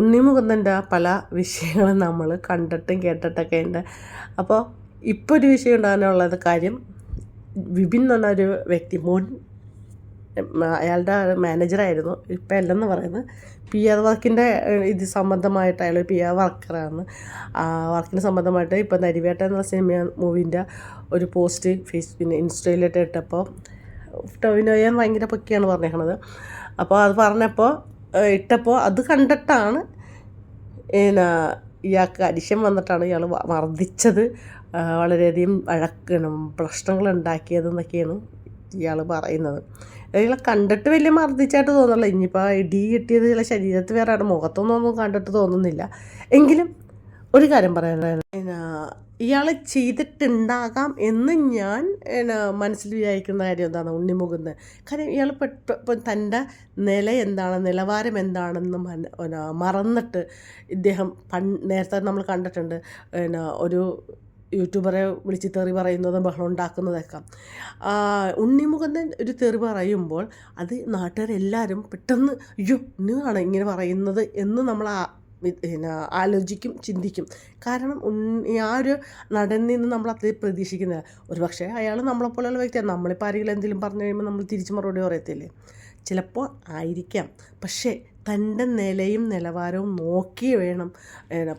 ഉണ്ണിമുകുന്ദന്റെ പല വിഷയങ്ങളും നമ്മൾ കണ്ടിട്ടും കേട്ടിട്ടൊക്കെ ഉണ്ട്. അപ്പോൾ ഇപ്പോൾ ഒരു വിഷയം ഉണ്ടാകാനുള്ളത് കാര്യം വിപിൻ എന്ന് പറഞ്ഞൊരു വ്യക്തി മുൻ അയാളുടെ മാനേജറായിരുന്നു. ഇപ്പം അല്ലെന്ന് പറയുന്നത്. പി ആർ വർക്കിന്റെ ഇത് സംബന്ധമായിട്ട് അയാൾ പി ആർ വർക്കറാണ്. വർക്കിന് സംബന്ധമായിട്ട് ഇപ്പം നരിവേട്ട എന്ന സിനിമ മൂവിന്റെ ഒരു പോസ്റ്റ് ഫേസ് പിന്നെ ഇൻസ്റ്റയിലിട്ട് ഇട്ടപ്പോൾ ടോവിനോയാൻ ഭയങ്കര പൊക്കിയാണ് പറഞ്ഞേക്കണത് അപ്പോൾ അത് പറഞ്ഞപ്പോൾ ഇട്ടപ്പോൾ അത് കണ്ടിട്ടാണ് എന്നാ ഇയാൾക്ക് അരിശം വന്നിട്ടാണ് ഇയാൾ മർദ്ദിച്ചത് വളരെയധികം വഴക്കണം പ്രശ്നങ്ങൾ ഉണ്ടാക്കിയതെന്നൊക്കെയാണ് ഇയാൾ പറയുന്നത്. ഇയാളെ കണ്ടിട്ട് വലിയ മർദ്ദിച്ചായിട്ട് തോന്നുന്നില്ല ഇനിയിപ്പോൾ ഇടി കിട്ടിയത് ഇയാളെ ശരീരത്തിൽ വേറെ മുഖത്തൊന്നും ഒന്നും കണ്ടിട്ട് തോന്നുന്നില്ല. എങ്കിലും ഒരു കാര്യം പറയാനാണ്. എന്നാ ഇയാൾ ചെയ്തിട്ടുണ്ടാകാം എന്ന് ഞാൻ മനസ്സിൽ വിചാരിക്കുന്ന കാര്യം എന്താണ്? ഉണ്ണിമുകുന്ന് കാര്യം ഇയാൾ ഇപ്പം തന്റെ നില എന്താണ്? നിലവാരം എന്താണെന്ന് മറന്നിട്ട് ഇദ്ദേഹം പൺ നേരത്തെ നമ്മൾ കണ്ടിട്ടുണ്ട് പിന്നെ ഒരു യൂട്യൂബറെ വിളിച്ച് തെറി പറയുന്നതും ബഹളം ഉണ്ടാക്കുന്നതൊക്കെ. ആ, ഒരു തെറി പറയുമ്പോൾ അത് നാട്ടുകാരെല്ലാവരും പെട്ടെന്ന് അയ്യോ ഇന്നാണ് ഇങ്ങനെ പറയുന്നത്? എന്ന് നമ്മൾ പിന്നെ ആലോചിക്കും ചിന്തിക്കും. കാരണം ആ ഒരു നടനിൽ നിന്ന് നമ്മൾ അത്ര പ്രതീക്ഷിക്കുന്നില്ല. ഒരു പക്ഷേ അയാൾ നമ്മളെപ്പോലെയുള്ള വ്യക്തിയാണ്. നമ്മളിപ്പോൾ ആരെങ്കിലും എന്തെങ്കിലും പറഞ്ഞു കഴിയുമ്പോൾ നമ്മൾ തിരിച്ചു മറുപടി പറയത്തില്ലേ? ചിലപ്പോൾ ആയിരിക്കാം. പക്ഷേ തന്റെ നിലയും നിലവാരവും നോക്കി വേണം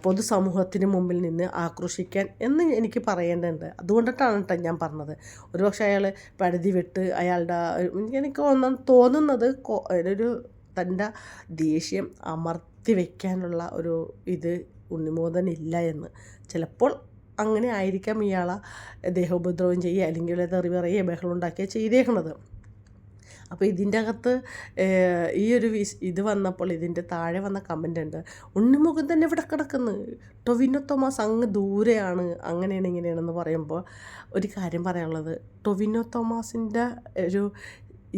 പൊതുസമൂഹത്തിന് മുമ്പിൽ നിന്ന് ആക്രോശിക്കാൻ എന്ന് എനിക്ക് പറയേണ്ടതുണ്ട്. അതുകൊണ്ടിട്ടാണ് കേട്ടോ ഞാൻ പറഞ്ഞത്. ഒരുപക്ഷെ അയാൾ പരിധി വിട്ട് അയാളുടെ എനിക്ക് ഒന്നും തോന്നുന്നത് ഒരു തന്റെ ദേഷ്യം അമർത്തി വയ്ക്കാനുള്ള ഒരു ഇത് ഉണ്ണിമോദനില്ല എന്ന്. ചിലപ്പോൾ അങ്ങനെ ആയിരിക്കാം ഇയാളെ ദേഹോപദ്രവം ചെയ്യുക അല്ലെങ്കിൽ തെറി പറയുക ബഹളം ഉണ്ടാക്കുകയോ ചെയ്തേക്കണത്. അപ്പോൾ ഇതിന്റെ അകത്ത് ഈ ഒരു ഇത് വന്നപ്പോൾ ഇതിന്റെ താഴെ വന്ന കമന്റ് ഉണ്ട്. ഉണ്ണിമുഖം തന്നെ ഇവിടെ കിടക്കുന്നു. ടൊവിനോ തോമസ് അങ്ങ് ദൂരെയാണ്. അങ്ങനെയാണ് ഇങ്ങനെയാണെന്ന് പറയുമ്പോൾ ഒരു കാര്യം പറയാനുള്ളത്. ടൊവിനോ തോമസിന്റെ ഒരു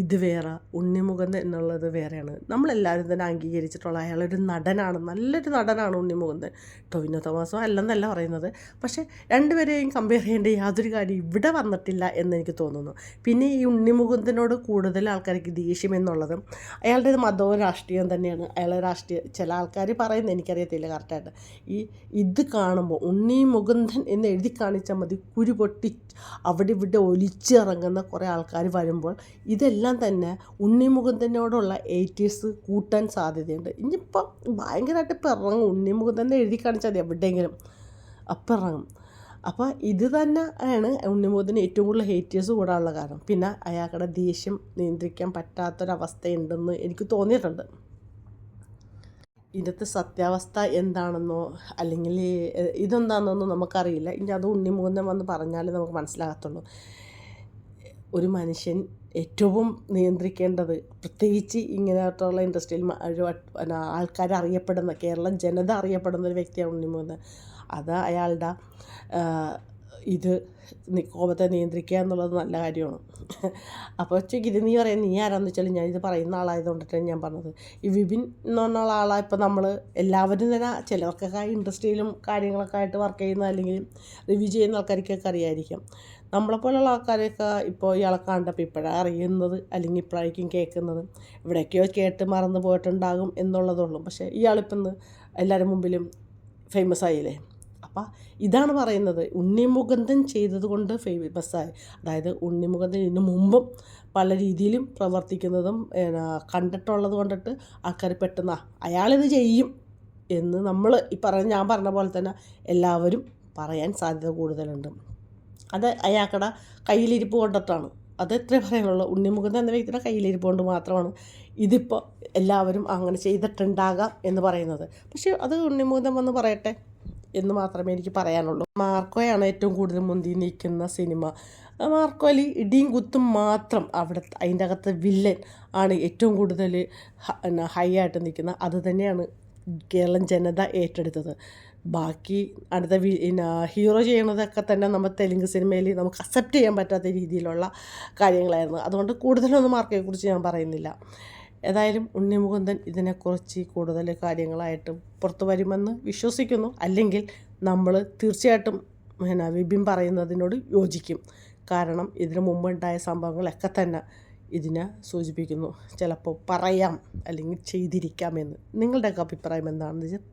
ഇത് വേറെ ഉണ്ണിമുഖൻ എന്നുള്ളത് വേറെയാണ്. നമ്മളെല്ലാവരും തന്നെ അംഗീകരിച്ചിട്ടുള്ള അയാളൊരു നടനാണ് നല്ലൊരു നടനാണ് ഉണ്ണിമുകുന്ദൻ ടൊവിനോ തോമസോ അല്ലെന്നല്ല പറയുന്നത്. പക്ഷേ രണ്ടുപേരെയും കമ്പയർ ചെയ്യേണ്ട യാതൊരു കാര്യം ഇവിടെ വന്നിട്ടില്ല എന്ന് എനിക്ക് തോന്നുന്നു. പിന്നെ ഈ ഉണ്ണിമുകുന്ദനോട് കൂടുതൽ ആൾക്കാർക്ക് ദേഷ്യം എന്നുള്ളതും അയാളുടെ മതവും രാഷ്ട്രീയം തന്നെയാണ്. അയാളെ രാഷ്ട്രീയ ചില ആൾക്കാർ പറയുന്നത് എനിക്കറിയത്തില്ല കറക്റ്റായിട്ട് ഈ ഇത് കാണുമ്പോൾ ഉണ്ണി മുകുന്ദൻ എന്ന് എഴുതി കാണിച്ചാൽ മതി കുരു പൊട്ടി അവിടെ ഇവിടെ ഒലിച്ചിറങ്ങുന്ന കുറേ ആൾക്കാർ വരുമ്പോൾ ഇതെല്ലാം തന്നെ ഉണ്ണി മുകുന്ദനോടുള്ള എയ്റ്റീസ് കൂട്ടാൻ സാധ്യതയുണ്ട്. ഇനിയിപ്പം ഭയങ്കരമായിട്ട് ഇപ്പം ഇറങ്ങും. ഉണ്ണി മുകുന്ദൻ എഴുതി കാണിച്ചാൽ മതി എവിടെയെങ്കിലും. അപ്പം ഇറങ്ങും. അപ്പോൾ ഇത് തന്നെ ആണ് ഉണ്ണിമുഖത്തിന് ഏറ്റവും കൂടുതൽ ഹേറ്റേഴ്സ് കൂടാനുള്ള കാരണം. പിന്നെ അയാളുടെ ദേഷ്യം നിയന്ത്രിക്കാൻ പറ്റാത്തൊരവസ്ഥയുണ്ടെന്ന് എനിക്ക് തോന്നിയിട്ടുണ്ട്. ഇന്നത്തെ സത്യാവസ്ഥ എന്താണെന്നോ അല്ലെങ്കിൽ ഇതെന്താണെന്നോ നമുക്കറിയില്ല. ഇനി അത് ഉണ്ണിമുകുന്ദൻ വന്ന് പറഞ്ഞാലേ നമുക്ക് മനസ്സിലാകത്തുള്ളൂ. ഒരു മനുഷ്യൻ ഏറ്റവും നിയന്ത്രിക്കേണ്ടത് പ്രത്യേകിച്ച് ഇങ്ങനെയായിട്ടുള്ള ഇൻഡസ്ട്രിയിൽ ആൾക്കാർ അറിയപ്പെടുന്ന കേരളം ജനത അറിയപ്പെടുന്ന ഒരു വ്യക്തിയാണ് ഉണ്ണിമുകുന്ദൻ അത് അയാളുടെ ഇത് കോപത്തെ നിയന്ത്രിക്കുക എന്നുള്ളത് നല്ല കാര്യമാണ്. അപ്പോൾ ഇത് നീ പറയാം നീ ആരാന്ന് വെച്ചാൽ ഞാൻ ഇത് പറയുന്ന ആളായതുകൊണ്ടിട്ടാണ് ഞാൻ പറഞ്ഞത്. ഈ വിപിൻ എന്ന് പറഞ്ഞ ആളാണ് ഇപ്പം നമ്മൾ എല്ലാവരും തന്നെ ചിലർക്കൊക്കെ ഇൻഡസ്ട്രിയിലും കാര്യങ്ങളൊക്കെ ആയിട്ട് വർക്ക് ചെയ്യുന്ന അല്ലെങ്കിൽ റിവ്യൂ ചെയ്യുന്ന ആൾക്കാർക്കൊക്കെ അറിയായിരിക്കും. നമ്മളെപ്പോലുള്ള ആൾക്കാരെയൊക്കെ ഇപ്പോൾ ഇയാളെ കണ്ടപ്പോൾ ഇപ്പോഴാണ് അറിയുന്നത് അല്ലെങ്കിൽ ഇപ്പോഴായിരിക്കും കേൾക്കുന്നത്. ഇവിടെയൊക്കെയോ കേട്ട് മറന്നു പോയിട്ടുണ്ടാകും എന്നുള്ളതുള്ളൂ പക്ഷേ ഇയാളിപ്പം ഇന്ന് എല്ലാവരും മുമ്പിലും ഫേമസ് ആയില്ലേ? അപ്പം ഇതാണ് പറയുന്നത്. ഉണ്ണിമുകുന്ദൻ ചെയ്തതുകൊണ്ട് ഫേമസായി അതായത് ഉണ്ണിമുകുന്ദൻ ഇതിനു മുമ്പും പല രീതിയിലും പ്രവർത്തിക്കുന്നതും കണ്ടിട്ടുള്ളത് കൊണ്ടിട്ട് ആൾക്കാർ പെട്ടെന്ന് "ആ, അയാളിത് ചെയ്യും എന്ന് നമ്മൾ ഈ പറഞ്ഞ ഞാൻ പറഞ്ഞ പോലെ തന്നെ എല്ലാവരും പറയാൻ സാധ്യത കൂടുതലുണ്ട്. അത് അയാൾക്കടെ കയ്യിലിരിപ്പ് കൊണ്ടിട്ടാണ്. അത് എത്ര പറയാനുള്ളൂ ഉണ്ണിമുഖം എന്ന വ്യക്തിയുടെ കയ്യിലിരിപ്പ് കൊണ്ട് മാത്രമാണ് ഇതിപ്പോൾ എല്ലാവരും അങ്ങനെ ചെയ്തിട്ടുണ്ടാകാം എന്ന് പറയുന്നത്. പക്ഷേ അത് ഉണ്ണിമുഖം വന്ന് പറയട്ടെ. എന്ന് മാത്രമേ എനിക്ക് പറയാനുള്ളൂ. മാർക്കോയാണ് ഏറ്റവും കൂടുതൽ മുന്തി നിൽക്കുന്ന സിനിമ. മാർക്കോ മാർക്കോയിൽ ഇടിയും കുത്തും മാത്രം അവിടെ അതിന്റെ അകത്ത് വില്ലൻ ആണ് ഏറ്റവും കൂടുതൽ ഹൈ ആയിട്ട് നിൽക്കുന്നത്. അത് തന്നെയാണ് കേരളം ജനത ഏറ്റെടുത്തത്. ബാക്കി അടുത്ത പിന്നെ ഹീറോ ചെയ്യണതൊക്കെ തന്നെ നമ്മൾ തെലുങ്ക് സിനിമയിൽ നമുക്ക് അക്സെപ്റ്റ് ചെയ്യാൻ പറ്റാത്ത രീതിയിലുള്ള കാര്യങ്ങളായിരുന്നു. അതുകൊണ്ട് കൂടുതലൊന്നും മാർക്കയെക്കുറിച്ച് ഞാൻ പറയുന്നില്ല. ഏതായാലും ഉണ്ണിമുകുന്ദൻ ഇതിനെക്കുറിച്ച് കൂടുതൽ കാര്യങ്ങളായിട്ട് പുറത്തു വരുമെന്ന് വിശ്വസിക്കുന്നു. അല്ലെങ്കിൽ നമ്മൾ തീർച്ചയായിട്ടും പിന്നെ വിപിൻ പറയുന്നതിനോട് യോജിക്കും. കാരണം ഇതിനു മുമ്പുണ്ടായ സംഭവങ്ങളൊക്കെ തന്നെ ഇതിനെ സൂചിപ്പിക്കുന്നു. ചിലപ്പോൾ പറയാം അല്ലെങ്കിൽ ചെയ്തിരിക്കാമെന്ന് നിങ്ങളുടെയൊക്കെ അഭിപ്രായം എന്താണെന്ന് വെച്ചാൽ